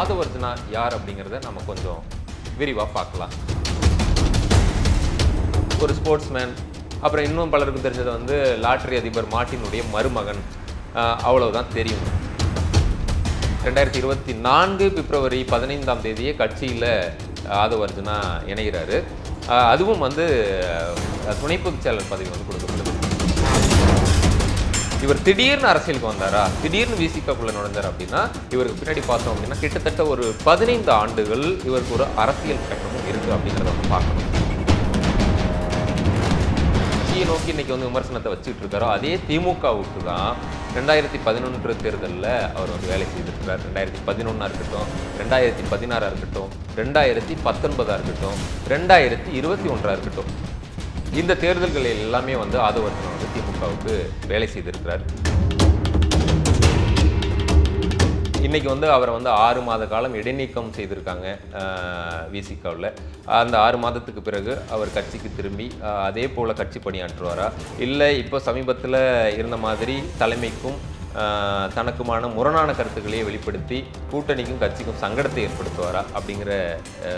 ஆதவர்ஜனா யார் அப்படிங்கிறத நம்ம கொஞ்சம் விரிவாக பார்க்கலாம். ஒரு ஸ்போர்ட்ஸ்மேன் அப்புறம் இன்னும் பலருக்கும் தெரிஞ்சது வந்து லாட்ரி அதிபர் மார்ட்டினுடைய மருமகன். அவ்வளவுதான் தெரியும். ரெண்டாயிரத்தி இருபத்தி நான்கு பிப்ரவரி பதினைந்தாம் தேதியே கட்சியில் ஆதவ அர்ஜுனா இணைகிறாரு. அதுவும் வந்து துணை பொதுச் செயலர் பதவி வந்து கொடுக்கப்படுது இவர் திடீர்னு அரசியலுக்கு வந்தாரா? திடீர்னு விசிகாக்குள்ள நுழைஞ்சார் அப்படின்னா இவருக்கு பின்னாடி பார்த்தோம் அப்படின்னா கிட்டத்தட்ட ஒரு பதினைந்து ஆண்டுகள் இவருக்கு ஒரு அரசியல் கட்டமும் இருக்கு அப்படிங்கிறத வந்து பார்க்கணும். கட்சியை நோக்கி இன்னைக்கு வந்து விமர்சனத்தை வச்சுட்டு இருக்காரோ அதே திமுகவுக்கு தான் ரெண்டாயிரத்தி பதினொன்று தேர்தலில் அவர் வந்து வேலை செய்திருக்கிறார். ரெண்டாயிரத்தி பதினொன்னா இருக்கட்டும் ரெண்டாயிரத்தி பதினாறா இருக்கட்டும் ரெண்டாயிரத்தி பத்தொன்பதா இருக்கட்டும் ரெண்டாயிரத்தி இருபத்தி ஒன்றா இருக்கட்டும். இந்த தேர்தல்களில் எல்லாமே வந்து ஆதவர்த்தன் வந்து திமுகவுக்கு வேலை செய்திருக்கிறார். இன்னைக்கு வந்து அவரை வந்து ஆறு மாத காலம் இடைநீக்கம் செய்திருக்காங்க விசிகாவில். அந்த ஆறு மாதத்துக்கு பிறகு அவர் கட்சிக்கு திரும்பி அதே போல் கட்சி பணியாற்றுவாரா? இல்லை இப்போ சமீபத்தில் இருந்த மாதிரி தலைமைக்கும் தனக்குமான முரணான கருத்துக்களையே வெளிப்படுத்தி கூட்டணிக்கும் கட்சிக்கும் சங்கடத்தை ஏற்படுத்துவாரா? அப்படிங்கிற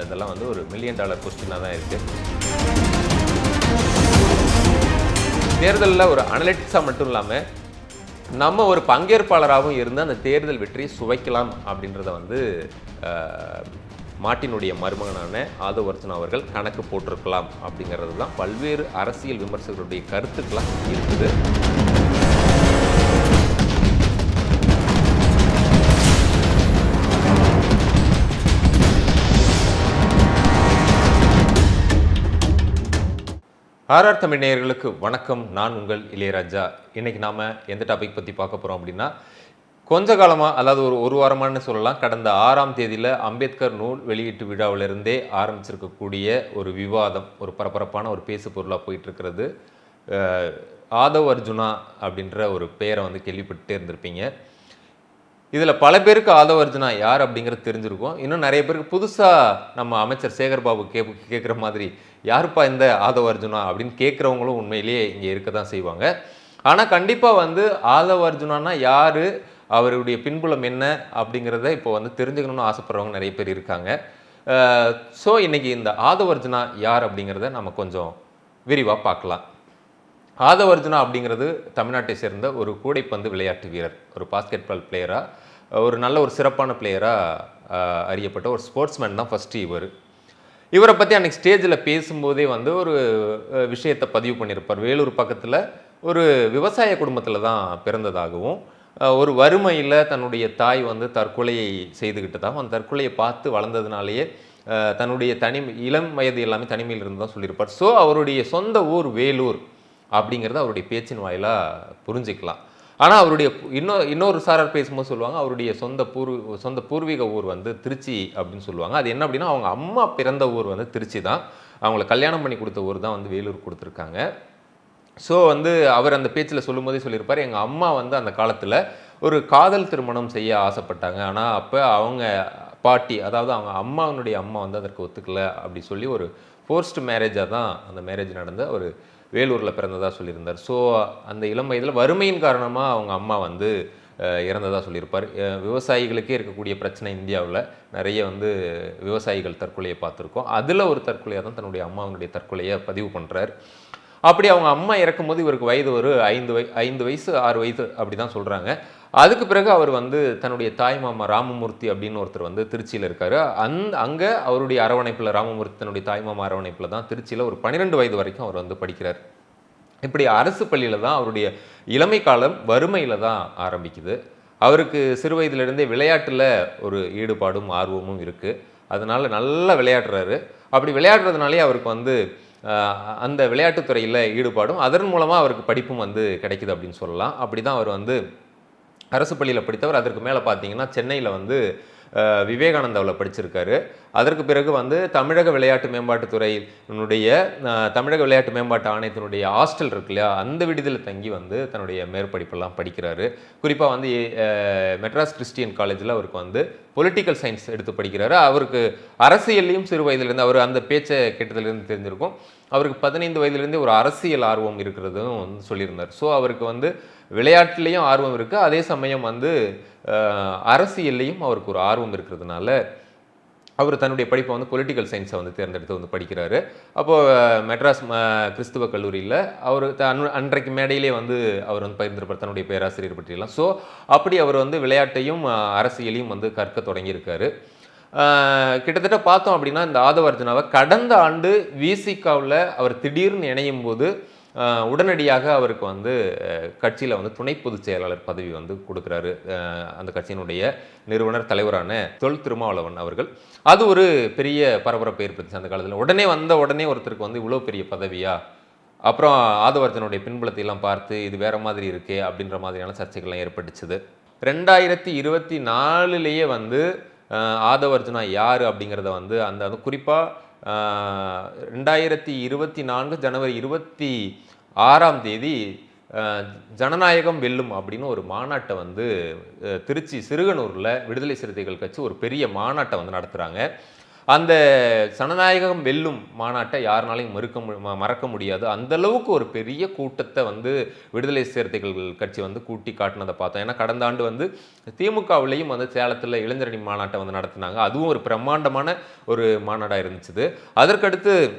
இதெல்லாம் வந்து ஒரு மில்லியன் டாலர் கொஸ்டினாக தான் இருக்குது தேர்தலில் ஒரு அனலிட்டிக்ஸாக மட்டும் இல்லாமல் நம்ம ஒரு பங்கேற்பாளராகவும் இருந்து அந்த தேர்தல் வெற்றியை சுவைக்கலாம் அப்படின்றத வந்து மாட்டினுடைய மருமகனான ஆதவ் அர்ச்சனா அவர்கள் கணக்கு போட்டிருக்கலாம் அப்படிங்கிறது தான் பல்வேறு அரசியல் விமர்சகர்களுடைய கருத்துக்களாக இருக்குது. ஆர்ஆர் தமிழ் நேயர்களுக்கு வணக்கம். நான் உங்கள் இளையராஜா. இன்றைக்கி நாம் எந்த டாபிக் பற்றி பார்க்க போகிறோம் அப்படின்னா கொஞ்ச காலமாக அதாவது ஒரு ஒரு வாரமானு சொல்லலாம் கடந்த ஆறாம் தேதியில் அம்பேத்கர் நூல் வெளியீட்டு விழாவிலிருந்தே ஆரம்பிச்சிருக்கக்கூடிய ஒரு விவாதம் ஒரு பரபரப்பான ஒரு பேசு பொருளாக போயிட்டுருக்கிறது. ஆதவ் அர்ஜுனா அப்படின்ற ஒரு பெயரை வந்து கேள்விப்பட்டே இருந்திருப்பீங்க. இதில் பல பேருக்கு ஆதவர்ஜனா யார் அப்படிங்கிறது தெரிஞ்சிருக்கும். இன்னும் நிறைய பேருக்கு புதுசாக நம்ம அமைச்சர் சேகர் பாபு கே கேட்குற மாதிரி யாருப்பா இந்த ஆதவர்ஜுனா அப்படின்னு கேட்குறவங்களும் உண்மையிலேயே இங்கே இருக்க தான் செய்வாங்க. ஆனால் கண்டிப்பாக வந்து ஆதவர்ஜுனானா யார் அவருடைய பின்புலம் என்ன அப்படிங்கிறத இப்போ வந்து தெரிஞ்சுக்கணும்னு ஆசைப்படுறவங்க நிறைய பேர் இருக்காங்க. ஸோ இன்றைக்கி இந்த ஆதவர்ஜுனா யார் அப்படிங்கிறத நம்ம கொஞ்சம் விரிவாக பார்க்கலாம். ஆதவர்ஜுனா அப்படிங்கிறது தமிழ்நாட்டை சேர்ந்த ஒரு கூடைப்பந்து விளையாட்டு வீரர் ஒரு பாஸ்கெட் பால் பிளேயராக ஒரு நல்ல ஒரு சிறப்பான பிளேயராக அறியப்பட்ட ஒரு ஸ்போர்ட்ஸ்மேன் தான் ஃபஸ்ட்டு இவர். இவரை பற்றி அன்றைக்கி ஸ்டேஜில் பேசும்போதே வந்து ஒரு விஷயத்தை பதிவு பண்ணியிருப்பார் வேலூர் பக்கத்தில் ஒரு விவசாய குடும்பத்தில் தான் பிறந்ததாகவும் ஒரு வறுமையில் தன்னுடைய தாய் வந்து தற்கொலையை செய்துக்கிட்டதாகவும் அந்த தற்கொலையை பார்த்து வளர்ந்ததுனாலேயே தன்னுடைய தனி இளம் வயது எல்லாமே தனிமையில் இருந்து தான் சொல்லியிருப்பார். ஸோ அவருடைய சொந்த ஊர் வேலூர். அப்படிங்கிறத அவருடைய பேச்சின் வாயிலாக புரிஞ்சுக்கலாம். ஆனால் அவருடைய இன்னொரு இன்னொரு சாரார் பேசும்போது சொல்லுவாங்க அவருடைய சொந்த பூர்வ சொந்த பூர்வீக ஊர் வந்து திருச்சி அப்படின்னு சொல்லுவாங்க. அது என்ன அப்படின்னா அவங்க அம்மா பிறந்த ஊர் வந்து திருச்சி தான். அவங்கள கல்யாணம் பண்ணி கொடுத்த ஊர் தான் வந்து வேலூர் கொடுத்துருக்காங்க. ஸோ வந்து அவர் அந்த பேச்சில் சொல்லும்போதே சொல்லியிருப்பார் எங்கள் அம்மா வந்து அந்த காலத்தில் ஒரு காதல் திருமணம் செய்ய ஆசைப்பட்டாங்க. ஆனால் அப்போ அவங்க பாட்டி அதாவது அவங்க அம்மாவனுடைய அம்மா வந்து அதற்கு ஒத்துக்கலை. அப்படி சொல்லி ஒரு ஃபோர்ஸ்ட் மேரேஜாக தான் அந்த மேரேஜ் நடந்து அவர் வேலூரில் பிறந்ததாக சொல்லியிருந்தார். ஸோ அந்த இளம் வயதில் வறுமையின் காரணமாக அவங்க அம்மா வந்து இறந்ததாக சொல்லியிருப்பார். விவசாயிகளுக்கே இருக்கக்கூடிய பிரச்சனை இந்தியாவில் நிறைய வந்து விவசாயிகள் தற்கொலையை பார்த்துருக்கோம். அதில் ஒரு தற்கொலையாக தான் தன்னுடைய அம்மாவனுடைய தற்கொலையை பதிவு பண்ணுறார் அப்படி அவங்க அம்மா இறக்கும்போது இவருக்கு வயது ஒரு ஐந்து வய ஐந்து வயசு ஆறு வயது அப்படி தான் சொல்கிறாங்க அதுக்கு பிறகு அவர் வந்து தன்னுடைய தாய் மாமா ராமமூர்த்தி அப்படின்னு ஒருத்தர் வந்து திருச்சியில் இருக்கார். அந் அங்கே அவருடைய அரவணைப்பில் ராமமூர்த்தி தன்னுடைய தாய் மாமா அரவணைப்பில் தான் திருச்சியில் ஒரு பன்னிரெண்டு வயது வரைக்கும் அவர் வந்து படிக்கிறார். இப்படி அரசு பள்ளியில் தான் அவருடைய இளமை காலம் வறுமையில் தான் ஆரம்பிக்குது. அவருக்கு சிறு வயதிலிருந்தே விளையாட்டில் ஒரு ஈடுபாடும் ஆர்வமும் இருக்குது அதனால் நல்லா விளையாடுறாரு. அப்படி விளையாடுறதுனாலே அவருக்கு வந்து அந்த விளையாட்டுத்துறையில் ஈடுபாடும் அதன் மூலமாக அவருக்கு படிப்பும் வந்து கிடைக்குது அப்படின்னு சொல்லலாம். அப்படி தான் அவர் வந்து அரசு பள்ளியில் படித்தவர். அதற்கு மேலே பார்த்தீங்கன்னா சென்னையில் வந்து விவேகானந்தாவில் படிச்சிருக்காரு. அதற்கு பிறகு வந்து தமிழக விளையாட்டு மேம்பாட்டுத்துறையினுடைய தமிழக விளையாட்டு மேம்பாட்டு ஆணையத்தினுடைய ஹாஸ்டல் இருக்கு இல்லையா? அந்த விடுதியில் தங்கி வந்து தன்னுடைய மேற்படிப்பெல்லாம் படிக்கிறாரு. குறிப்பாக வந்து மெட்ராஸ் கிறிஸ்டியன் காலேஜில் அவருக்கு வந்து பொலிட்டிக்கல் சயின்ஸ் எடுத்து படிக்கிறாரு. அவருக்கு அரசியல்லையும் சிறு வயதிலிருந்து அவர் அந்த பேச்சை கேட்டதுலேருந்து தெரிஞ்சிருக்கும். அவருக்கு பதினைந்து வயதிலிருந்தே ஒரு அரசியல் ஆர்வம் இருக்கிறதும் வந்து சொல்லியிருந்தார். ஸோ அவருக்கு வந்து விளையாட்டுலேயும் ஆர்வம் இருக்குது அதே சமயம் வந்து அரசியல்லையும் அவருக்கு ஒரு ஆர்வம் இருக்கிறதுனால அவர் தன்னுடைய படிப்பை வந்து பொலிட்டிக்கல் சயின்ஸை வந்து தேர்ந்தெடுத்து வந்து படிக்கிறாரு. அப்போது மெட்ராஸ் ம கிறிஸ்துவ கல்லூரியில் அவர் த- அன் அன்றைக்கு மேடையிலே வந்து அவர் வந்து பகிர்ந்திருப்பார் தன்னுடைய பேராசிரியர் பற்றியெல்லாம். ஸோ அப்படி அவர் வந்து விளையாட்டையும் அரசியலையும் வந்து கற்க தொடங்கியிருக்காரு. கிட்டத்தட்ட பார்த்தோம் அப்படின்னா இந்த ஆதவர்ஜனாவை கடந்த ஆண்டு விசிகாவில் அவர் திடீர்னு இணையும் போது உடனடியாக அவருக்கு வந்து கட்சியில் வந்து துணை பொதுச் செயலாளர் பதவி வந்து கொடுக்குறாரு. அந்த கட்சியினுடைய நிறுவனர் தலைவரான தொல் திருமாவளவன் அவர்கள். அது ஒரு பெரிய பரபரப்பு ஏற்படுத்துச்சு அந்த காலத்தில். உடனே வந்த உடனே ஒருத்தருக்கு வந்து இவ்வளோ பெரிய பதவியா? அப்புறம் ஆதவர்த்தனுடைய பின்புலத்தையெல்லாம் பார்த்து இது வேறு மாதிரி இருக்கே அப்படின்ற மாதிரியான சர்ச்சைகள்லாம் ஏற்பட்டுச்சுது. ரெண்டாயிரத்தி இருபத்தி நாலுலேயே வந்து ஆதவர்ஜுனா யார் அப்படிங்கிறத வந்து அந்த அது குறிப்பாக ரெண்டாயிரத்தி இருபத்தி நான்கு ஜனவரி இருபத்தி ஆறாம் தேதி ஜனநாயகம் வெல்லும் அப்படின்னு ஒரு மாநாட்டை வந்து திருச்சி சிறுகனூரில் விடுதலை சிறுத்தைகள் கட்சி ஒரு பெரிய மாநாட்டை வந்து நடத்துகிறாங்க அந்த ஜனநாயகம் வெல்லும் மாநாட்டை யாருனாலையும் மறுக்க மு- மறக்க முடியாது. அந்த அளவுக்கு ஒரு பெரிய கூட்டத்தை வந்து விடுதலை சிறுத்தைகள் கட்சி வந்து கூட்டி காட்டினதை பார்த்தோம். ஏன்னா கடந்த ஆண்டு வந்து திமுகவிலையும் வந்து சேலத்தில் இளைஞரணி மாநாட்டை வந்து நடத்தினாங்க. அதுவும் ஒரு பிரம்மாண்டமான ஒரு மாநாடாக இருந்துச்சு அதற்கடுத்து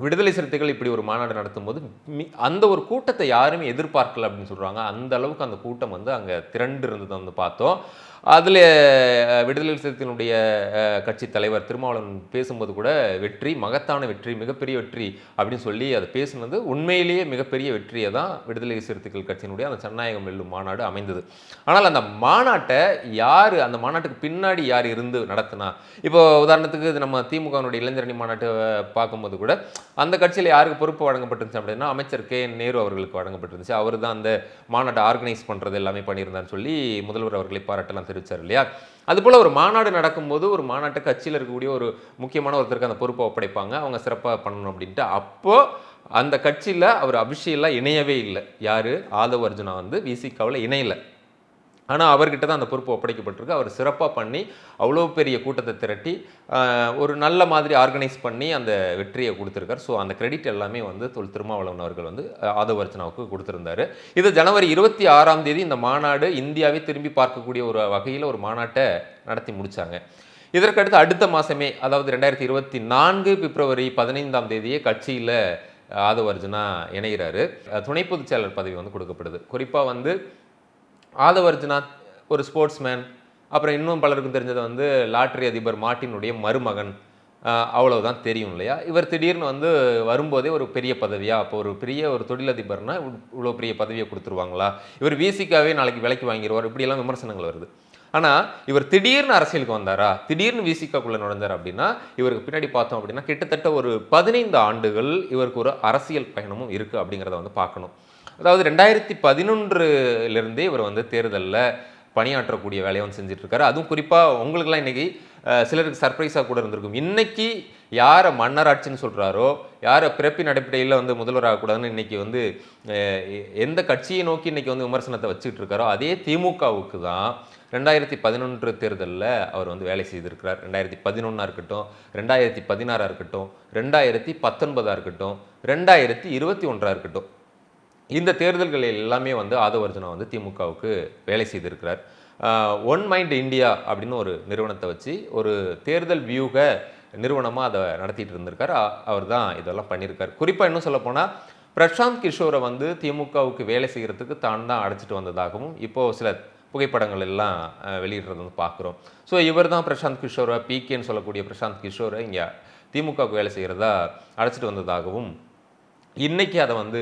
விடுதலை சிறுத்தைகள் இப்படி ஒரு மாநாடு நடத்தும் போது மி- அந்த ஒரு கூட்டத்தை யாருமே எதிர்பார்க்கல அப்படின்னு சொல்கிறாங்க அந்த அளவுக்கு அந்த கூட்டம் வந்து அங்கே திரண்டு இருந்ததை வந்து பார்த்தோம். அதில் விடுதலை சிறுத்தைகளுடைய கட்சி தலைவர் திருமாவளவன் பேசும்போது கூட வெற்றி மகத்தான வெற்றி மிகப்பெரிய வெற்றி அப்படின்னு சொல்லி அதை பேசுனது உண்மையிலேயே மிகப்பெரிய வெற்றியை தான் விடுதலை சிறுத்தைகள் கட்சியினுடைய அந்த சன்னாயகம் வெல்லும் மாநாடு அமைந்தது. ஆனால் அந்த மாநாட்டை யார் அந்த மாநாட்டுக்கு பின்னாடி யார் இருந்து நடத்தினா? இப்போ உதாரணத்துக்கு இது நம்ம திமுகவினுடைய இளைஞரணி மாநாட்டை பார்க்கும்போது கூட அந்த கட்சியில் யாருக்கு பொறுப்பு வழங்கப்பட்டிருந்துச்சு அப்படின்னா அமைச்சர் கே. என் நேரு அவர்களுக்கு வழங்கப்பட்டிருந்துச்சு. அவர் தான் அந்த மாநாட்டை ஆர்கனைஸ் பண்ணுறது எல்லாமே பண்ணியிருந்தான்னு சொல்லி முதல்வர் அவர்களை பாராட்டெல்லாம் தெரிவித்தார் இல்லையா? அதுபோல் ஒரு மாநாடு நடக்கும்போது ஒரு மாநாட்டு கட்சியில் இருக்கக்கூடிய ஒரு முக்கியமான ஒருத்தருக்கு அந்த பொறுப்பை ஒப்படைப்பாங்க. அவங்க சிறப்பாக பண்ணணும் அப்படின்ட்டு. அப்போது அந்த கட்சியில் அவர் அபிஷேகலாம் இணையவே இல்லை. யார்? ஆதவ அர்ஜுனா வந்து விசிகாவில் இணையலை. ஆனால் அவர்கிட்ட தான் அந்த பொறுப்பு ஒப்படைக்கப்பட்டிருக்கு. அவர் சிறப்பாக பண்ணி அவ்வளோ பெரிய கூட்டத்தை திரட்டி ஒரு நல்ல மாதிரி ஆர்கனைஸ் பண்ணி அந்த வெற்றியை கொடுத்துருக்கார். ஸோ அந்த கிரெடிட் எல்லாமே வந்து தொல் திருமாவளவன் அவர்கள் வந்து ஆதவ அர்ச்சனாவுக்கு கொடுத்துருந்தாரு. இது ஜனவரி இருபத்தி ஆறாம் தேதி இந்த மாநாடு இந்தியாவை திரும்பி பார்க்கக்கூடிய ஒரு வகையில் ஒரு மாநாட்டை நடத்தி முடித்தாங்க இதற்கடுத்து அடுத்த மாதமே அதாவது ரெண்டாயிரத்தி இருபத்தி நான்கு பிப்ரவரி பதினைந்தாம் தேதியே கட்சியில் ஆதவ அர்ஜுனா இணைகிறாரு துணை பொதுச் செயலர் பதவி வந்து கொடுக்கப்படுது. குறிப்பாக வந்து ஆதவர்ஜனா ஒரு ஸ்போர்ட்ஸ்மேன். அப்புறம் இன்னும் பலருக்கும் தெரிஞ்சது வந்து லாட்ரி அதிபர் மார்ட்டினுடைய மருமகன். அவ்வளவுதான் தெரியும் இல்லையா? இவர் திடீர்னு வந்து வரும்போதே ஒரு பெரிய பதவியாக அப்போ ஒரு பெரிய ஒரு தொழிலதிபர்னா இவ்வளோ பெரிய பதவியை கொடுத்துருவாங்களா? இவர் விசிக்காவே நாளைக்கு விலைக்கு வாங்கிடுவார் இப்படியெல்லாம் விமர்சனங்கள் வருது. ஆனால் இவர் திடீர்னு அரசியலுக்கு வந்தாரா? திடீர்னு விசிகாக்குள்ளே நுழைஞ்சார் அப்படின்னா இவருக்கு பின்னாடி பார்த்தோம் அப்படின்னா கிட்டத்தட்ட ஒரு பதினைந்து ஆண்டுகள் இவருக்கு ஒரு அரசியல் பயணமும் இருக்குது அப்படிங்கிறத வந்து பார்க்கணும். அதாவது ரெண்டாயிரத்தி பதினொன்றுலேருந்தே இவர் வந்து தேர்தலில் பணியாற்றக்கூடிய வேலையை வந்து செஞ்சிட்ருக்காரு. அதுவும் குறிப்பாக உங்களுக்குலாம் இன்றைக்கி சிலருக்கு சர்ப்ரைஸாக கூட இருந்திருக்கும். இன்றைக்கி யாரை மன்னராட்சின்னு சொல்கிறாரோ யாரை பிறப்பின் அடிப்படையில் வந்து முதல்வராகக்கூடாதுன்னு இன்றைக்கி வந்து எந்த கட்சியை நோக்கி இன்னைக்கு வந்து விமர்சனத்தை வச்சுக்கிட்டு இருக்காரோ அதே திமுகவுக்கு தான் ரெண்டாயிரத்தி பதினொன்று தேர்தலில் அவர் வந்து வேலை செய்திருக்கிறார். ரெண்டாயிரத்தி பதினொன்றா இருக்கட்டும் ரெண்டாயிரத்தி பதினாறாக இருக்கட்டும் ரெண்டாயிரத்தி பத்தொன்பதாக இருக்கட்டும் ரெண்டாயிரத்தி இருபத்தி ஒன்றாக இருக்கட்டும். இந்த தேர்தல்கள் எல்லாமே வந்து ஆதவர்ஜனா வந்து திமுகவுக்கு வேலை செய்திருக்கிறார். ஒன் மைண்ட் இந்தியா அப்படின்னு ஒரு நிறுவனத்தை வச்சு ஒரு தேர்தல் வியூக நிறுவனமாக அதை நடத்திட்டு இருந்திருக்கார். அவர் தான் இதெல்லாம் பண்ணியிருக்கார் குறிப்பாக இன்னும் சொல்லப்போனால் பிரசாந்த் கிஷோரை வந்து திமுகவுக்கு வேலை செய்கிறதுக்கு தான் தான் அடைச்சிட்டு வந்ததாகவும் இப்போது சில புகைப்படங்கள் எல்லாம் வெளியிடுறது வந்து பார்க்குறோம். ஸோ இவர் தான் பிரசாந்த் கிஷோரை பிகேன்னு சொல்லக்கூடிய பிரசாந்த் கிஷோரை இங்கே திமுகவுக்கு வேலை செய்கிறதா அழைச்சிட்டு வந்ததாகவும் இன்றைக்கி அதை வந்து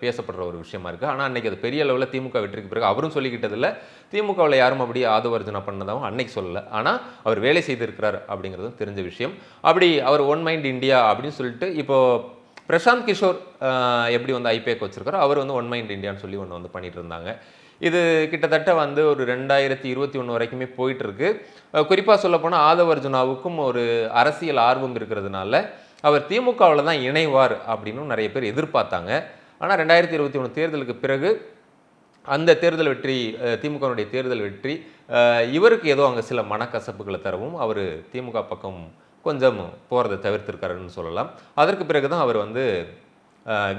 பேசப்படுற ஒரு விஷயமா இருக்குது ஆனால் அன்னைக்கு அது பெரிய அளவில் திமுக வெற்றிக்கு பிறகு அவரும் சொல்லிக்கிட்டதில்ல. திமுகவில் யாரும் அப்படி ஆதவர்ஜனா பண்ணதாகவும் அன்னைக்கு சொல்லலை. ஆனால் அவர் வேலை செய்திருக்கிறார் அப்படிங்கிறதும் தெரிஞ்ச விஷயம். அப்படி அவர் ஒன் மைண்ட் இந்தியா அப்படின்னு சொல்லிட்டு இப்போது பிரசாந்த் கிஷோர் எப்படி வந்து ஐபேக் வச்சிருக்காரோ அவர் வந்து ஒன் மைண்ட் இந்தியான்னு சொல்லி ஒன்று வந்து பண்ணிட்டு இருந்தாங்க. இது கிட்டத்தட்ட வந்து ஒரு ரெண்டாயிரத்தி இருபத்தி ஒன்று வரைக்குமே போயிட்டுருக்கு குறிப்பாக சொல்லப்போனால் ஆதவர்ஜுனாவுக்கும் ஒரு அரசியல் ஆர்வம் இருக்கிறதுனால அவர் திமுகவில் தான் இணைவார் அப்படின்னு நிறைய பேர் எதிர்பார்த்தாங்க. ஆனால் ரெண்டாயிரத்தி இருபத்தி ஒன்று தேர்தலுக்கு பிறகு அந்த தேர்தல் வெற்றி திமுகவினுடைய தேர்தல் வெற்றி இவருக்கு ஏதோ அங்கே சில மனக்கசப்புகளை தரவும் அவர் திமுக பக்கம் கொஞ்சம் போகிறத தவிர்த்திருக்காருன்னு சொல்லலாம். அதற்கு பிறகு தான் அவர் வந்து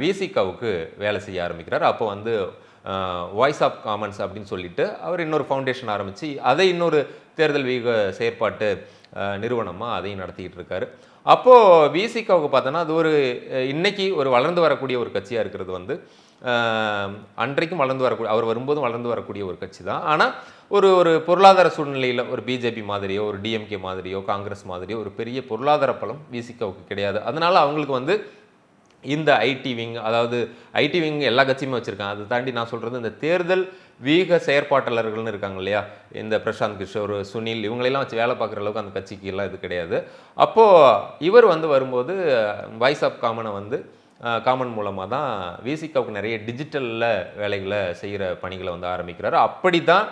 விசிகாவுக்கு வேலை செய்ய ஆரம்பிக்கிறார். அப்போ வந்து வாய்ஸ் ஆஃப் காமன்ஸ் அப்படின்னு சொல்லிட்டு அவர் இன்னொரு ஃபவுண்டேஷன் ஆரம்பித்து அதை இன்னொரு தேர்தல் வீக செயற்பாட்டு நிறுவனமாக அதையும் நடத்திக்கிட்டு இருக்காரு அப்போது விசிகாவுக்கு பார்த்தோன்னா அது ஒரு இன்றைக்கி ஒரு வளர்ந்து வரக்கூடிய ஒரு கட்சியாக இருக்கிறது வந்து அன்றைக்கும் வளர்ந்து வரக்கூடிய அவர் வரும்போதும் வளர்ந்து வரக்கூடிய ஒரு கட்சி தான். ஆனால் ஒரு ஒரு பொருளாதார சூழ்நிலையில் ஒரு பிஜேபி மாதிரியோ ஒரு டிஎம்கே மாதிரியோ காங்கிரஸ் மாதிரியோ ஒரு பெரிய பொருளாதார பலம் விசிகாவுக்கு கிடையாது. அதனால் அவங்களுக்கு வந்து இந்த ஐடி விங் அதாவது ஐடி விங் எல்லா கட்சியுமே வச்சுருக்காங்க. அதை தாண்டி நான் சொல்கிறது இந்த தேர்தல் வீக செயற்பாட்டாளர்கள்னு இருக்காங்க இல்லையா? இந்த பிரசாந்த் கிஷோர் சுனில் இவங்களெல்லாம் வச்சு வேலை பார்க்குற அளவுக்கு அந்த கட்சிக்கு எல்லாம் இது கிடையாது. அப்போது இவர் வந்து வரும்போது வாய்ஸ் ஆஃப் காமனை வந்து காமன் மூலமாக தான் விசிகாவுக்கு நிறைய டிஜிட்டலில் வேலைகளை செய்கிற பணிகளை வந்து ஆரம்பிக்கிறாரு. அப்படி தான்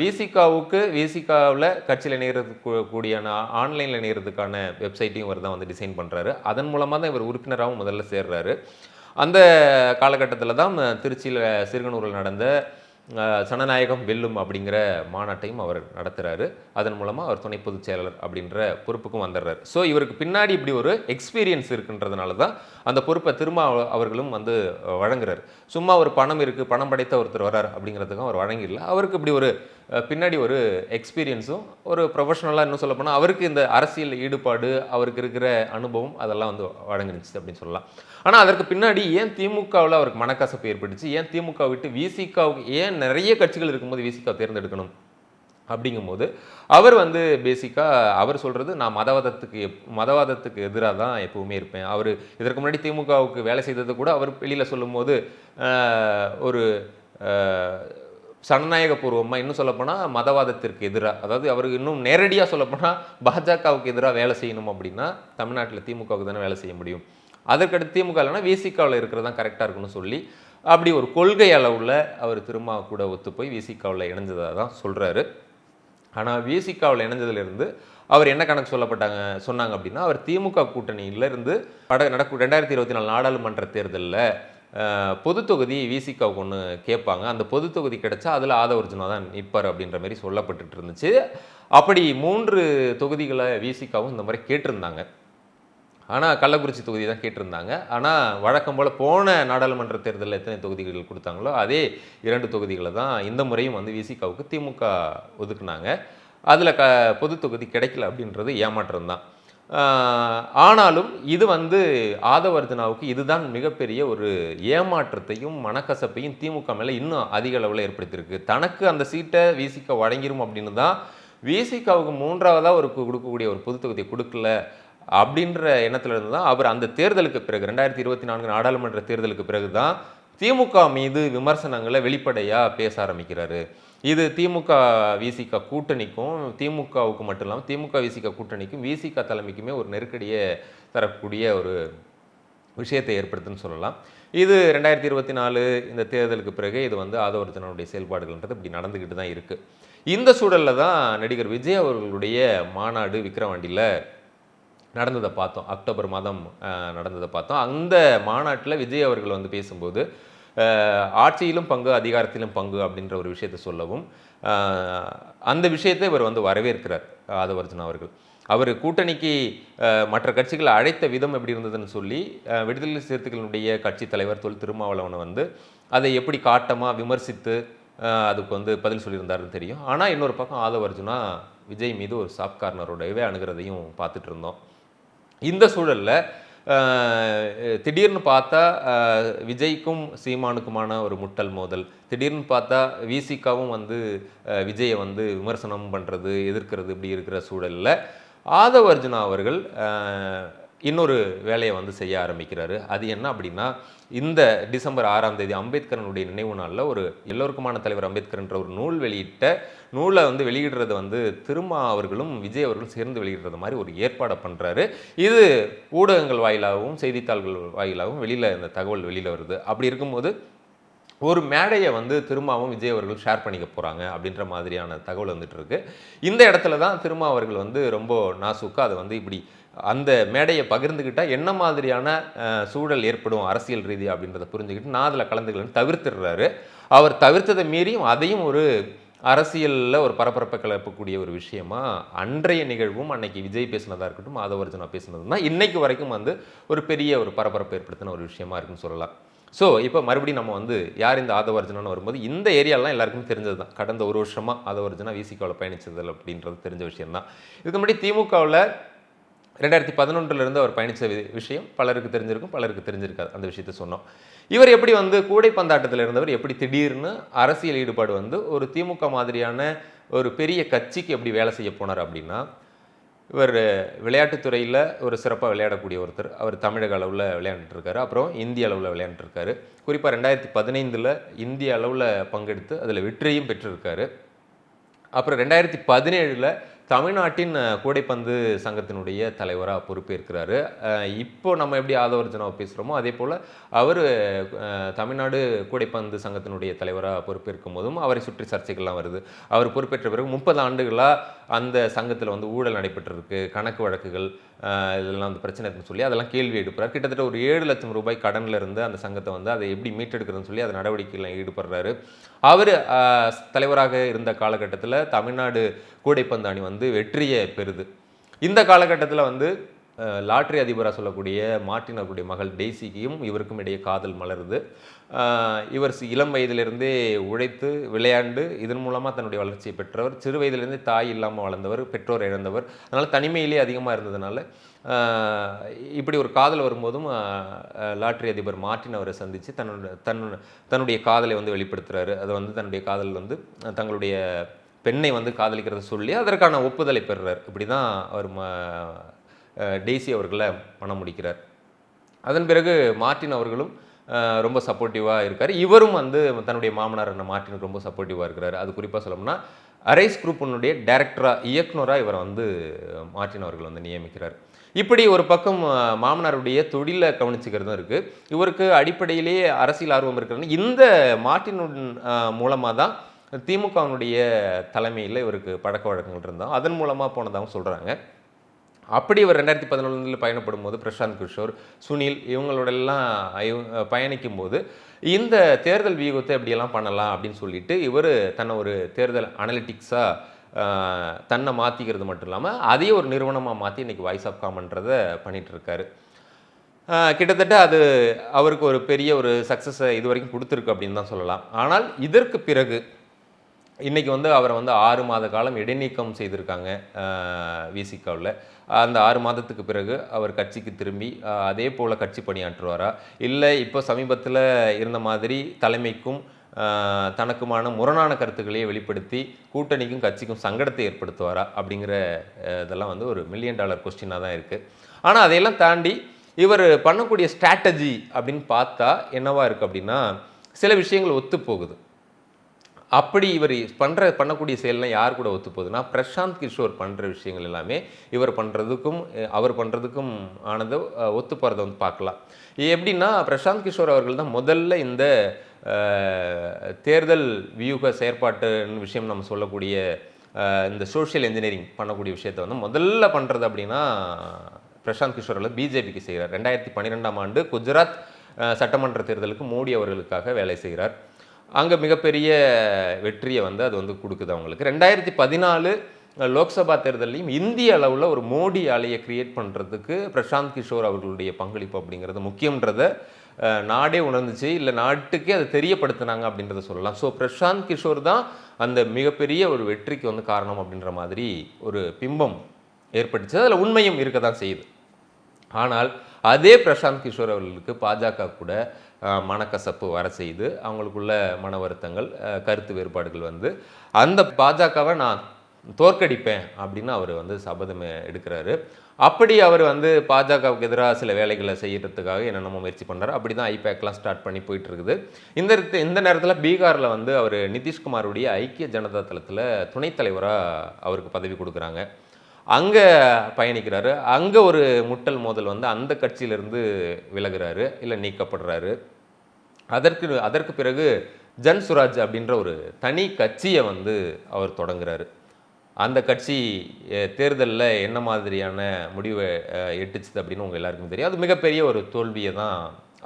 விசிகாவுக்கு விசிகாவில் கட்சியில் இணைகிறதுக்கு கூடியான ஆன்லைனில் இணைகிறதுக்கான வெப்சைட்டையும் இவர் தான் வந்து டிசைன் பண்ணுறாரு அதன் மூலமாக தான் இவர் உறுப்பினராகவும் முதல்ல சேர்றாரு. அந்த காலகட்டத்தில் தான் திருச்சியில் சிறுகனூரில் நடந்த ஜனநாயகம் சனநாயகம் வெல்லும் அப்படிங்கிற மாநாட்டையும் அவர் நடத்துகிறாரு அதன் மூலமாக அவர் துணை பொதுச் செயலாளர் அப்படின்ற பொறுப்புக்கும் வந்துடுறாரு. ஸோ இவருக்கு பின்னாடி இப்படி ஒரு எக்ஸ்பீரியன்ஸ் இருக்குன்றதுனால தான் அந்த பொறுப்பை திரும்ப அவ- அவர்களும் வந்து வழங்குறாரு. சும்மா ஒரு பணம் இருக்குது பணம் படைத்த ஒருத்தர் வரார் அப்படிங்கிறதுக்கும் அவர் வழங்கிடல. அவருக்கு இப்படி ஒரு பின்னாடி ஒரு எக்ஸ்பீரியன்ஸும் ஒரு ப்ரொஃபஷனலாக இன்னும் சொல்ல போனால் அவருக்கு இந்த அரசியல் ஈடுபாடு அவருக்கு இருக்கிற அனுபவம் அதெல்லாம் வந்து வழங்கிருந்துச்சு அப்படின்னு சொல்லலாம். ஆனால் அதற்கு பின்னாடி ஏன் திமுகவில் அவருக்கு மனக்கசப்பு ஏற்பட்டுச்சு? ஏன் திமுக விட்டு விசிகாவுக்கு ஏன் நிறைய கட்சிகள் இருக்கும்போது விசிகா தேர்ந்தெடுக்கணும்? அப்படிங்கும்போது அவர் வந்து பேசிக்காக அவர் சொல்கிறது நான் மதவாதத்துக்கு எப் மதவாதத்துக்கு எதிராக தான் எப்போவுமே இருப்பேன். அவர் இதற்கு முன்னாடி திமுகவுக்கு வேலை செய்தது கூட அவர் வெளியில் சொல்லும்போது ஒரு சனநாயக பூர்வமாக இன்னும் சொல்லப்போனால் மதவாதத்திற்கு எதிராக அதாவது அவருக்கு இன்னும் நேரடியாக சொல்லப்போனால் பாஜகவுக்கு எதிராக வேலை செய்யணும் அப்படின்னா தமிழ்நாட்டில் திமுகவுக்கு தானே வேலை செய்ய முடியும். அதற்கடுத்து திமுக இல்லைனா விசிகாவில் இருக்கிறது தான் கரெக்டாக இருக்குன்னு சொல்லி அப்படி ஒரு கொள்கை அளவில் அவர் திருமா கூட ஒத்து போய் விசிகாவில் இணைஞ்சதாக தான் சொல்கிறாரு ஆனால் விசிகாவில் இணைஞ்சதுலேருந்து அவர் என்ன கணக்கு சொல்லப்பட்டாங்க சொன்னாங்க அப்படின்னா அவர் திமுக கூட்டணியிலேருந்து நடக்கும் ரெண்டாயிரத்தி இருபத்தி நாலு நாடாளுமன்ற தேர்தலில் பொது தொகுதி விசிகாவுக்கு ஒன்று கேட்பாங்க. அந்த பொது தொகுதி கிடைச்சா அதில் ஆதவர்ஜுனா தான் நிற்பார் அப்படின்ற மாதிரி சொல்லப்பட்டுட்டு இருந்துச்சு. அப்படி மூன்று தொகுதிகளை விசிகாவும் இந்த மாதிரி கேட்டிருந்தாங்க. ஆனால் கள்ளக்குறிச்சி தொகுதி தான் கேட்டிருந்தாங்க. ஆனால் வழக்கம் போல் போன நாடாளுமன்ற தேர்தலில் எத்தனை தொகுதிகள் கொடுத்தாங்களோ அதே இரண்டு தொகுதிகளை தான் இந்த முறையும் வந்து விசிகாவுக்கு திமுக ஒதுக்குனாங்க. அதில் க பொது தொகுதி கிடைக்கல அப்படின்றது ஏமாற்றம் தான். ஆனாலும் இது வந்து ஆதவர்தனாவுக்கு இதுதான் மிகப்பெரிய ஒரு ஏமாற்றத்தையும் மனக்கசப்பையும் திமுக மேலே இன்னும் அதிக அளவில் ஏற்படுத்தியிருக்கு. தனக்கு அந்த சீட்டை விசிக வழங்கிரும் அப்படின்னு தான் விசிகாவுக்கு மூன்றாவதாக ஒரு கொடுக்கக்கூடிய ஒரு பொது தொகுதியை கொடுக்கல அப்படின்ற எண்ணத்துல இருந்து தான் அவர் அந்த தேர்தலுக்கு பிறகு ரெண்டாயிரத்தி இருபத்தி நான்கு நாடாளுமன்ற தேர்தலுக்கு பிறகு தான் திமுக மீது விமர்சனங்களை வெளிப்படையாக பேச ஆரம்பிக்கிறாரு. இது திமுக விசிக கூட்டணிக்கும் திமுகவுக்கு மட்டும் இல்லாமல் திமுக விசிக கூட்டணிக்கும் விசிக தலைமைக்குமே ஒரு நெருக்கடியை தரக்கூடிய ஒரு விஷயத்தை ஏற்படுத்துன்னு சொல்லலாம். இது ரெண்டாயிரத்தி இருபத்தி நாலு இந்த தேர்தலுக்கு பிறகு இது வந்து ஆதவர்ஜனுடைய செயல்பாடுகள்ன்றது இப்படி நடந்துக்கிட்டு தான் இருக்குது இந்த சூழலில் தான் நடிகர் விஜய் அவர்களுடைய மாநாடு விக்ரவாண்டியில் நடந்ததை பார்த்தோம். அக்டோபர் மாதம் நடந்ததை பார்த்தோம். அந்த மாநாட்டில் விஜய் அவர்கள் வந்து பேசும்போது ஆட்சியிலும் பங்கு அதிகாரத்திலும் பங்கு அப்படின்ற ஒரு விஷயத்தை சொல்லவும் அந்த விஷயத்தை இவர் வந்து வரவேற்கிறார் ஆதவர்ஜன் அவர்கள். அவர் கூட்டணிக்கு மற்ற கட்சிகளை அழைத்த விதம் எப்படி இருந்ததுன்னு சொல்லி விடுதலை சிறுத்தைகளுடைய கட்சி தலைவர் தொல் திருமாவளவனை வந்து அதை எப்படி காட்டமாக விமர்சித்து அதுக்கு வந்து பதில் சொல்லியிருந்தாருன்னு தெரியும். ஆனால் இன்னொரு பக்கம் ஆதவர்ஜுனா விஜய் மீது ஒரு சாஃப்ட் அணுகிறதையும் பார்த்துட்டு இருந்தோம். இந்த சூழலில் திடீர்னு பார்த்தா விஜய்க்கும் சீமானுக்குமான ஒரு முட்டல் மோதல். திடீர்னு பார்த்தா விசிகாவும் வந்து விஜயை வந்து விமர்சனம் பண்ணுறது எதிர்க்கிறது இப்படி இருக்கிற சூழலில். ஆதவ அர்ஜுனா அவர்கள் இன்னொரு வேலையை வந்து செய்ய ஆரம்பிக்கிறாரு. அது என்ன அப்படின்னா இந்த டிசம்பர் ஆறாம் தேதி அம்பேத்கரனுடைய நினைவு நாளில் ஒரு எல்லோருக்குமான தலைவர் அம்பேத்கர்ன்ற ஒரு நூல் வெளியிட்ட நூலை வந்து வெளியிடுறது வந்து திருமா அவர்களும் விஜய் அவர்களும் சேர்ந்து வெளியிடுறது மாதிரி ஒரு ஏற்பாடை பண்ணுறாரு இது ஊடகங்கள் வாயிலாகவும் செய்தித்தாள்கள் வாயிலாகவும் வெளியில் இந்த தகவல் வெளியில் வருது. அப்படி இருக்கும்போது ஒரு மேடையை வந்து திருமாவும் விஜய் அவர்கள் ஷேர் பண்ணிக்க போகிறாங்க அப்படின்ற மாதிரியான தகவல் வந்துட்டு இருக்கு. இந்த இடத்துல தான் திருமா அவர்கள் வந்து ரொம்ப நாசுக்கா அதை வந்து இப்படி அந்த மேடையை பகிர்ந்துக்கிட்டா என்ன மாதிரியான சூழல் ஏற்படும் அரசியல் ரீதி அப்படின்றத புரிஞ்சுக்கிட்டு நான் அதில் கலந்துக்கலன்னு தவிர்த்துடுறாரு. அவர் தவிர்த்ததை மீறியும் அதையும் ஒரு அரசியலில் ஒரு பரபரப்பை கிளப்பக்கூடிய ஒரு விஷயமா அன்றைய நிகழ்வும் அன்னைக்கு விஜய் பேசினதாக இருக்கட்டும் மாதவர்ஜனா பேசினது தான் இன்னைக்கு வரைக்கும் வந்து ஒரு பெரிய ஒரு பரபரப்பு ஏற்படுத்தின ஒரு விஷயமா இருக்குன்னு சொல்லலாம். ஸோ இப்போ மறுபடியும் நம்ம வந்து யார் இந்த ஆதவர்ஜனான்னு வரும்போது இந்த ஏரியாலாம் எல்லாருக்கும் தெரிஞ்சது தான். கடந்த ஒரு வருஷமாக ஆதவர்ஜனா விசிகாவில் பயணிச்சது அப்படின்றது தெரிஞ்ச விஷயம் தான் இதுக்கு முன்னாடி திமுகவில் ரெண்டாயிரத்தி பதினொன்றிலிருந்து அவர் பயணித்த விஷயம் பலருக்கு தெரிஞ்சிருக்கும் பலருக்கு தெரிஞ்சிருக்காது. அந்த விஷயத்த சொன்னோம். இவர் எப்படி வந்து கூடைப்பந்தாட்டத்தில் இருந்தவர் எப்படி திடீர்னு அரசியல் ஈடுபாடு வந்து ஒரு திமுக மாதிரியான ஒரு பெரிய கட்சிக்கு எப்படி வேலை செய்ய போனார் அப்படின்னா இவர் விளையாட்டுத்துறையில் ஒரு சிறப்பாக விளையாடக்கூடிய ஒருத்தர். அவர் தமிழக அளவில் விளையாண்டுட்டு இருக்காரு அப்புறம் இந்திய அளவில் விளையாண்டுருக்காரு குறிப்பாக ரெண்டாயிரத்தி பதினைந்தில் இந்திய அளவில் பங்கெடுத்து அதில் வெற்றியும் பெற்றிருக்காரு. அப்புறம் ரெண்டாயிரத்தி பதினேழில் தமிழ்நாட்டின் கூடைப்பந்து சங்கத்தினுடைய தலைவராக பொறுப்பேற்கிறாரு. இப்போ நம்ம எப்படி ஆதவர்ஜனாவை பேசுகிறோமோ அதே போல் அவர் தமிழ்நாடு கூடைப்பந்து சங்கத்தினுடைய தலைவராக பொறுப்பேற்கும் போதும் அவரை சுற்றி சர்ச்சைகள்லாம் வருது. அவர் பொறுப்பேற்ற பிறகு முப்பது ஆண்டுகளாக அந்த சங்கத்தில் வந்து ஊழல் நடைபெற்றிருக்கு கணக்கு வழக்குகள் இதெல்லாம் வந்து பிரச்சனை இருக்குன்னு சொல்லி அதெல்லாம் கேள்வி எடுப்பார் கிட்டத்தட்ட ஒரு ஏழு லட்சம் ரூபாய் கடனில் இருந்து அந்த சங்கத்தை வந்து அதை எப்படி மீட்டெடுக்கிறதுன்னு சொல்லி அந்த நடவடிக்கையில் ஈடுபடுறாரு. அவர் தலைவராக இருந்த காலகட்டத்தில் தமிழ்நாடு கூடைப்பந்து அணி வந்து வெற்றியை பெறுது. இந்த காலகட்டத்தில் வந்து லாட்ரி லாட்டரி அதிபராக சொல்லக்கூடிய மார்ட்டின் அவருடைய மகள் டெய்சிக்கும் இவருக்கும் இடையே காதல் மலருது. இவர் இளம் வயதிலிருந்தே உழைத்து விளையாண்டு இதன் மூலமாக தன்னுடைய வளர்ச்சியை பெற்றவர். சிறு வயதிலிருந்தே தாய் இல்லாமல் வளர்ந்தவர் பெற்றோர் இழந்தவர். அதனால் தனிமையிலே அதிகமாக இருந்ததுனால இப்படி ஒரு காதல் வரும்போதும் லாட்ரி லாட்டரி அதிபர் மார்ட்டின் அவரை சந்தித்து தன்னோட தன் தன்னுடைய காதலை வந்து வெளிப்படுத்துகிறாரு அது வந்து தன்னுடைய காதல் வந்து தங்களுடைய பெண்ணை வந்து காதலிக்கிறத சொல்லி அதற்கான ஒப்புதலை பெறுறார். இப்படி தான் அவர் ம டெய்ஸி அவர்களை மனம் முடிக்கிறார். அதன் பிறகு மார்ட்டின் அவர்களும் ரொம்ப சப்போர்ட்டிவாக இருக்கார். இவரும் வந்து தன்னுடைய மாமனார் அண்ணன் மார்ட்டினுக்கு ரொம்ப சப்போர்ட்டிவாக இருக்கிறார். அது குறிப்பாக சொல்லணும்னா அரைஸ் குரூப்பினுடைய டைரக்டராக இயக்குனராக இவரை வந்து மார்ட்டின் அவர்கள் வந்து நியமிக்கிறார். இப்படி ஒரு பக்கம் மாமனாருடைய தொழிலை கவனிச்சுக்கிறதும் இருக்குது இவருக்கு அடிப்படையிலேயே அரசியல் ஆர்வம் இருக்கிறது இந்த மார்ட்டினுடன் மூலமாக தான் திமுகவினுடைய தலைமையில் இவருக்கு பழக்க வழக்கங்கள் இருந்தால் அதன் மூலமாக போனதாகவும் சொல்கிறாங்க அப்படி இவர் ரெண்டாயிரத்தி பதினொன்றில் பயணப்படும் போது பிரசாந்த் கிஷோர் சுனில் இவங்களோடெல்லாம் பயணிக்கும் போது இந்த தேர்தல் வியூகத்தை எப்படியெல்லாம் பண்ணலாம் அப்படின்னு சொல்லிட்டு இவர் தன்னை ஒரு தேர்தல் அனலிட்டிக்ஸாக தன்னை மாற்றிக்கிறது மட்டும் இல்லாமல் அதையே ஒரு நிறுவனமாக மாற்றி இன்றைக்கி வாய்ஸ் ஆஃப் காமன்றதை பண்ணிகிட்ருக்காரு கிட்டத்தட்ட அது அவருக்கு ஒரு பெரிய ஒரு சக்ஸஸை இது வரைக்கும் கொடுத்துருக்கு அப்படின்னு தான் சொல்லலாம். ஆனால் இதற்கு பிறகு இன்றைக்கி வந்து அவரை வந்து ஆறு மாத காலம் இடைநீக்கம் செய்திருக்காங்க விசிகாவில். அந்த ஆறு மாதத்துக்கு பிறகு அவர் கட்சிக்கு திரும்பி அதே போல் கட்சி பணியாற்றுவாரா? இல்லை இப்போ சமீபத்தில் இருந்த மாதிரி தலைமைக்கும் தனக்குமான முரணான கருத்துக்களையே வெளிப்படுத்தி கூட்டணிக்கும் கட்சிக்கும் சங்கடத்தை ஏற்படுத்துவாரா? அப்படிங்கிற இதெல்லாம் வந்து ஒரு மில்லியன் டாலர் கொஸ்டினாக தான் இருக்குது ஆனால் அதையெல்லாம் தாண்டி இவர் பண்ணக்கூடிய ஸ்ட்ராட்டஜி அப்படின்னு பார்த்தா என்னவா இருக்குது அப்படின்னா சில விஷயங்கள் ஒத்து போகுது. அப்படி இவர் பண்ணுற பண்ணக்கூடிய செயல்லாம் யார் கூட ஒத்து போகுதுன்னா பிரசாந்த் கிஷோர் பண்ணுற விஷயங்கள் எல்லாமே இவர் பண்ணுறதுக்கும் அவர் பண்ணுறதுக்கும் ஆனது ஒத்து போகிறத வந்து பார்க்கலாம். இது எப்படின்னா பிரசாந்த் கிஷோர் அவர்கள் தான் முதல்ல இந்த தேர்தல் வியூக செயற்பாட்டுன்னு விஷயம் நம்ம சொல்லக்கூடிய இந்த சோஷியல் இன்ஜினியரிங் பண்ணக்கூடிய விஷயத்தை வந்து முதல்ல பண்ணுறது அப்படின்னா பிரசாந்த் கிஷோரில் பிஜேபிக்கு செய்கிறார் ரெண்டாயிரத்தி பன்னிரெண்டாம் ஆண்டு குஜராத் சட்டமன்ற தேர்தலுக்கு மோடி அவர்களுக்காக வேலை செய்கிறார். அங்கே மிகப்பெரிய வெற்றியை வந்து அது வந்து கொடுக்குது அவங்களுக்கு. ரெண்டாயிரத்தி பதினாலு லோக்சபா தேர்தலையும் இந்திய அளவில் ஒரு மோடி அலையை கிரியேட் பண்ணுறதுக்கு பிரசாந்த் கிஷோர் அவர்களுடைய பங்களிப்பு அப்படிங்கிறது முக்கியன்றத நாடே உணர்ந்துச்சு. இல்லை நாட்டுக்கே அதை தெரியப்படுத்துனாங்க அப்படின்றத சொல்லலாம். ஸோ பிரசாந்த் கிஷோர் தான் அந்த மிகப்பெரிய ஒரு வெற்றிக்கு வந்து காரணம் அப்படின்ற மாதிரி ஒரு பிம்பம் ஏற்பட்டுச்சு. அதில் உண்மையும் இருக்க தான் செய்யுது. ஆனால் அதே பிரசாந்த் கிஷோர் அவர்களுக்கு பாஜக கூட மனக்கசப்பு வர செய்து அவங்களுக்குள்ள மன வருத்தங்கள் கருத்து வேறுபாடுகள் வந்து அந்த பாஜகவை நான் தோற்கடிப்பேன் அப்படின்னு அவர் வந்து சபதம் எடுக்கிறாரு. அப்படி அவர் வந்து பாஜகவுக்கு எதிராக சில வேலைகளை செய்யறதுக்காக என்னென்னமோ முயற்சி பண்ணுறாரு அப்படி தான் ஐபேக்லாம் ஸ்டார்ட் பண்ணி போயிட்டு இருக்குது இந்த இந்த நேரத்தில் பீகாரில் வந்து அவர் நிதிஷ்குமாருடைய ஐக்கிய ஜனதா தளத்தில் துணைத் தலைவராக அவருக்கு பதவி கொடுக்குறாங்க. அங்கே பயணிக்கிறாரு. அங்கே ஒரு முட்டல் மோதல் வந்து அந்த கட்சியிலிருந்து விலகிறாரு இல்லை நீக்கப்படுறாரு. அதற்கு அதற்கு பிறகு ஜன் சுராஜ் அப்படின்ற ஒரு தனி கட்சியை வந்து அவர் தொடங்குறாரு. அந்த கட்சி தேர்தலில் என்ன மாதிரியான முடிவை எட்டுச்சுது அப்படின்னு உங்கள் எல்லாருக்கும் தெரியும். அது மிகப்பெரிய ஒரு தோல்வியை தான்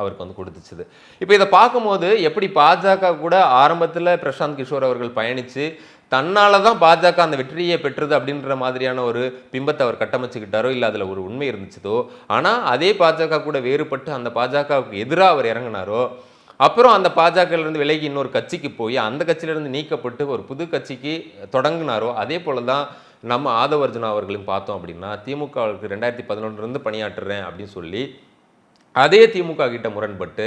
அவருக்கு வந்து கொடுத்துச்சுது. இப்போ இதை பார்க்கும்போது எப்படி பாஜக கூட ஆரம்பத்தில் பிரசாந்த் கிஷோர் அவர்கள் பயணித்து தன்னால் தான் பாஜக அந்த வெற்றியை பெற்றது அப்படின்ற மாதிரியான ஒரு பிம்பத்தை அவர் கட்டமைச்சுக்கிட்டாரோ இல்லை அதில் ஒரு உண்மை இருந்துச்சதோ ஆனால் அதே பாஜக கூட வேறுபட்டு அந்த பாஜகவுக்கு எதிராக அவர் இறங்கினாரோ அப்புறம் அந்த பாஜகலேருந்து விலகி இன்னொரு கட்சிக்கு போய் அந்த கட்சியிலேருந்து நீக்கப்பட்டு ஒரு புது கட்சிக்கு தொடங்கினாரோ அதே போல் தான் நம்ம ஆதவர்ஜுனா அவர்களையும் பார்த்தோம் அப்படின்னா திமுகவுக்கு ரெண்டாயிரத்தி பதினொன்றுலேருந்து பணியாற்றுறேன் அப்படின்னு சொல்லி அதே திமுக கிட்ட முரண்பட்டு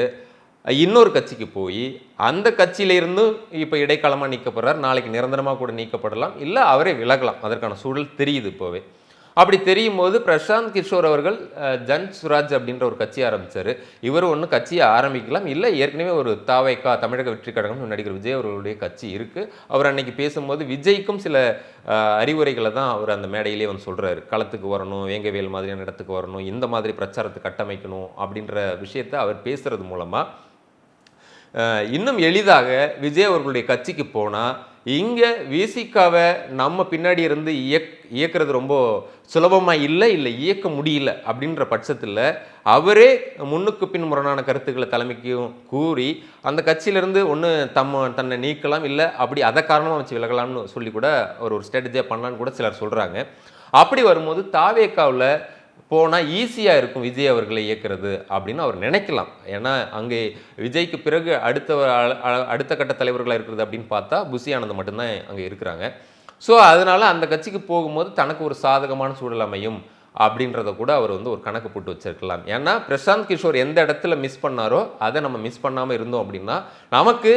இன்னொரு கட்சிக்கு போய் அந்த கட்சியிலேருந்தும் இப்போ இடைக்காலமாக நீக்கப்படுறார். நாளைக்கு நிரந்தரமாக கூட நீக்கப்படலாம். இல்லை அவரே விலகலாம். அதற்கான சூழல் தெரியுது இப்போவே. அப்படி தெரியும் போது பிரசாந்த் கிஷோர் அவர்கள் ஜன் சுராஜ் அப்படின்ற ஒரு கட்சி ஆரம்பித்தார் இவர் ஒன்றும் கட்சியை ஆரம்பிக்கலாம். இல்லை ஏற்கனவே ஒரு தாவைக்கா தமிழக வெற்றி கழகம் நடிகர் விஜய் அவர்களுடைய கட்சி இருக்கு. அவர் அன்னைக்கு பேசும்போது விஜய்க்கும் சில அறிவுரைகளை தான் அவர் அந்த மேடையிலே வந்து சொல்கிறாரு களத்துக்கு வரணும் வேங்கவேல் மாதிரியான இடத்துக்கு வரணும் இந்த மாதிரி பிரச்சாரத்தை கட்டமைக்கணும் அப்படின்ற விஷயத்தை அவர் பேசுகிறது மூலமாக இன்னும் எளிதாக விஜய் அவர்களுடைய கட்சிக்கு போனால் இங்கே விசிகாவை நம்ம பின்னாடி இருந்து இயக் இயக்குறது ரொம்ப சுலபமாக இல்லை இல்லை இயக்க முடியல அப்படின்ற பட்சத்தில் அவரே முன்னுக்கு பின் முரணான கருத்துக்களை தலைமைக்கும் கூறி அந்த கட்சியிலேருந்து ஒன்று தம்ம தன்னை நீக்கலாம் இல்லை அப்படி அதை காரணமாக வச்சு விலகலாம்னு சொல்லி கூட ஒரு ஒரு ஸ்ட்ராட்டஜியாக பண்ணலான்னு கூட சிலர் சொல்கிறாங்க அப்படி வரும்போது தாவேக்காவில் போனால் ஈஸியாக இருக்கும் விஜய் அவர்களை இயக்குறது அப்படின்னு அவர் நினைக்கலாம். ஏன்னா அங்கே விஜய்க்கு பிறகு அடுத்த அடுத்த கட்ட தலைவர்களாக இருக்கிறது அப்படின்னு பார்த்தா புசி ஆனந்த் மட்டும்தான் அங்கே இருக்கிறாங்க. ஸோ அதனால அந்த கட்சிக்கு போகும்போது தனக்கு ஒரு சாதகமான சூழல் அமையும் அப்படின்றத கூட அவர் வந்து ஒரு கணக்கு போட்டு வச்சிருக்கலாம். ஏன்னா பிரசாந்த் கிஷோர் எந்த இடத்துல மிஸ் பண்ணாரோ அதை நம்ம மிஸ் பண்ணாமல் இருந்தோம் அப்படின்னா நமக்கு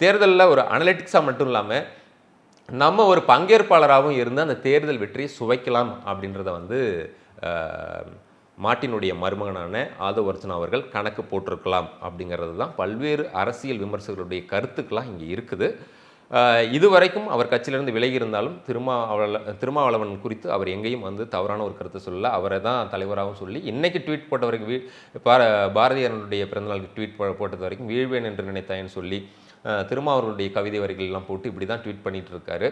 தேர்தலில் ஒரு அனலிட்டிக்ஸாக மட்டும் இல்லாமல் நம்ம ஒரு பங்கேற்பாளராகவும் இருந்து அந்த தேர்தல் வெற்றியை சுவைக்கலாம் அப்படின்றத வந்து மாட்டினுடைய மருமகனான ஆதவர்ஜன் அவர்கள் கணக்கு போட்டிருக்கலாம் அப்படிங்கிறது தான் பல்வேறு அரசியல் விமர்சகர்களுடைய கருத்துக்கெல்லாம் இங்கே இருக்குது. இதுவரைக்கும் அவர் கட்சியிலிருந்து விலகி இருந்தாலும் திருமாவள திருமாவளவன் குறித்து அவர் எங்கேயும் வந்து தவறான ஒரு கருத்தை சொல்லல. அவரை தான் தலைவராகவும் சொல்லி இன்றைக்கு ட்வீட் போட்டவருக்கு வீ பார பாரதியாரனுடைய பிறந்தநாளுக்கு ட்வீட் போட்டது வரைக்கும் வீழ்வேன் என்று நினைத்தாயின்னு சொல்லி அஹ், திருமாவர்களுடைய கவிதை வரிகள் எல்லாம் போட்டு இப்படி தான் ட்வீட் பண்ணிகிட்டு இருக்காரு.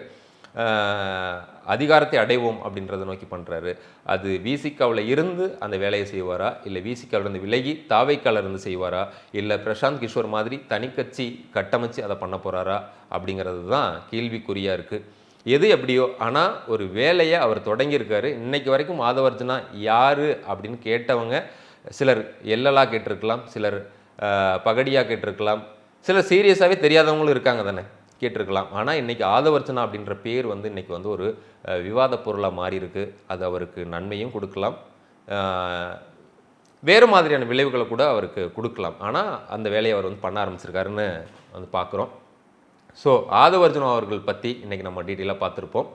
அதிகாரத்தை அடைவோம் அப்படின்றத நோக்கி பண்ணுறாரு அது விசிகாவில் இருந்து அந்த வேலையை செய்வாரா? இல்லை விசிகாவில் இருந்து விலகி தாவைக்கால இருந்து செய்வாரா? இல்லை பிரசாந்த் கிஷோர் மாதிரி தனிக்கட்சி கட்டமைச்சு அதை பண்ண போகிறாரா அப்படிங்கிறது தான் கேள்விக்குறியாக இருக்குது எது எப்படியோ ஆனால் ஒரு வேலையை அவர் தொடங்கியிருக்காரு. இன்றைக்கு வரைக்கும் மாதவர்ஜனா யார் அப்படின்னு கேட்டவங்க சிலர் எல்லலாக கேட்டிருக்கலாம் சிலர் பகடியாக கேட்டிருக்கலாம். சிலர் சீரியஸாகவே தெரியாதவங்களும் இருக்காங்க தானே? கேட்டிருக்கலாம். ஆனால் இன்றைக்கி ஆதவர்ச்சனா அப்படின்ற பேர் வந்து இன்றைக்கி வந்து ஒரு விவாத பொருளாக மாறி இருக்கு அது அவருக்கு நன்மையும் கொடுக்கலாம். வேறு மாதிரியான விளைவுகளை கூட அவருக்கு கொடுக்கலாம். ஆனால் அந்த வேலையை அவர் வந்து பண்ண ஆரம்பிச்சிருக்காருன்னு வந்து பார்க்குறோம் ஸோ ஆதவர்ஜுனா அவர்கள் பற்றி இன்றைக்கி நம்ம டீட்டெயிலாக பார்த்துருப்போம்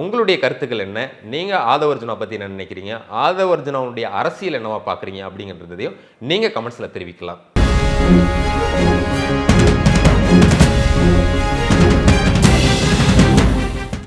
உங்களுடைய கருத்துக்கள் என்ன? நீங்கள் ஆதவர்ஜுனா பற்றி என்ன நினைக்கிறீங்க? ஆதவர்ஜுனாவுடைய அரசியல் என்னவா பார்க்குறீங்க அப்படிங்கிறதையும் நீங்கள் கமெண்ட்ஸில் தெரிவிக்கலாம்.